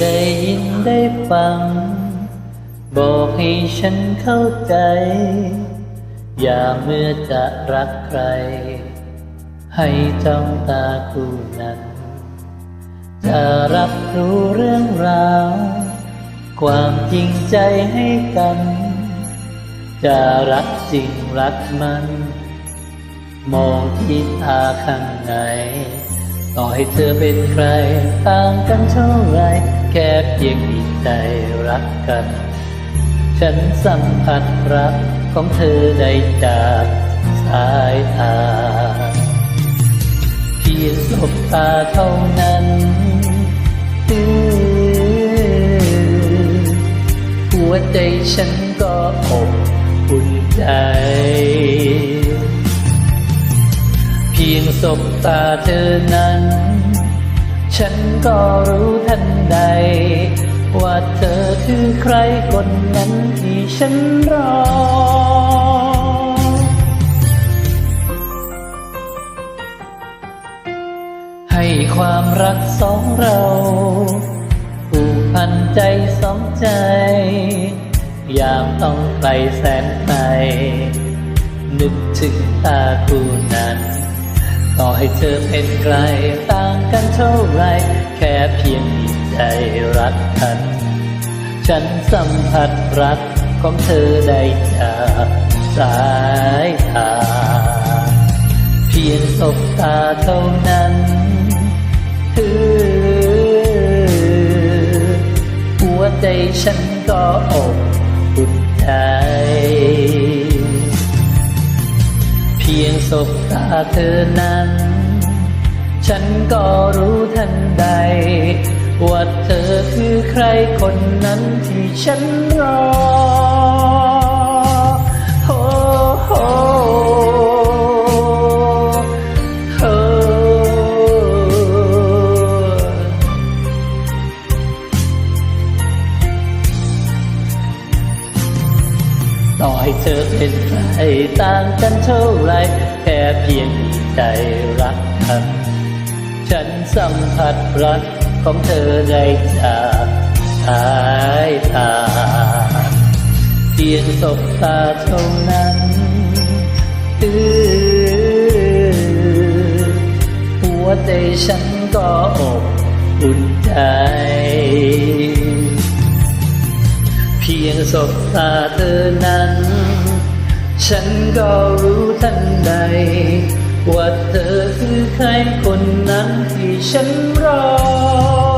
ได้ยินได้ฟัง บอกให้ฉันเข้าใจ อย่าเมื่อจะรักใคร ให้จ้องตาคู่นั้น จะรับรู้เรื่องราว ความจริงใจให้กัน จะรักจริงรักมัน มองที่ตาข้างใน ต่อให้เธอเป็นใครต่างกันเท่าไรแค่เพียงมีใจรักกัน ฉันสัมผัสรักของเธอได้จากสายตาเพียงสบตาเท่านั้นหัวใจฉันก็อบอุ่นใจ พียงสบตาเธอนั้น ฉันก็รู้ทันใด ว่าเธอคือใครคนนั้นที่ฉันรอให้ความรักสองเราผูกพันใจสองใจ ยามต้องไปแสนไกลนึกถึงตาคู่นั้น ให้เธอเป็นใครต่างกันเท่าไร แค่เพียงมีใจรักกัน ฉันสัมผัสรักของเธอได้จากสายตา เพียงสบตาเท่านั้นคือหัวใจฉันก็อบอุ่นใจ เพียงสบตาเธอนั้น ฉันก็รู้ทันใด ว่าเธอคือใครคนนั้นที่ฉันรอโอ้โหโอ้ต่อให้เธอเป็นใครต่างกันเท่าไร แค่เพียงใจรักกัน ฉันสัมผัสรักของเธอได้จากสายตาเพียงสบตาเท่านั้นอือหัวใจฉันก็อบอุ่นใจ เพียงสบตาเธอนั้น ฉันก็รู้ทันใด ว่าเธอคือใครคนนั้นที่ฉันรอ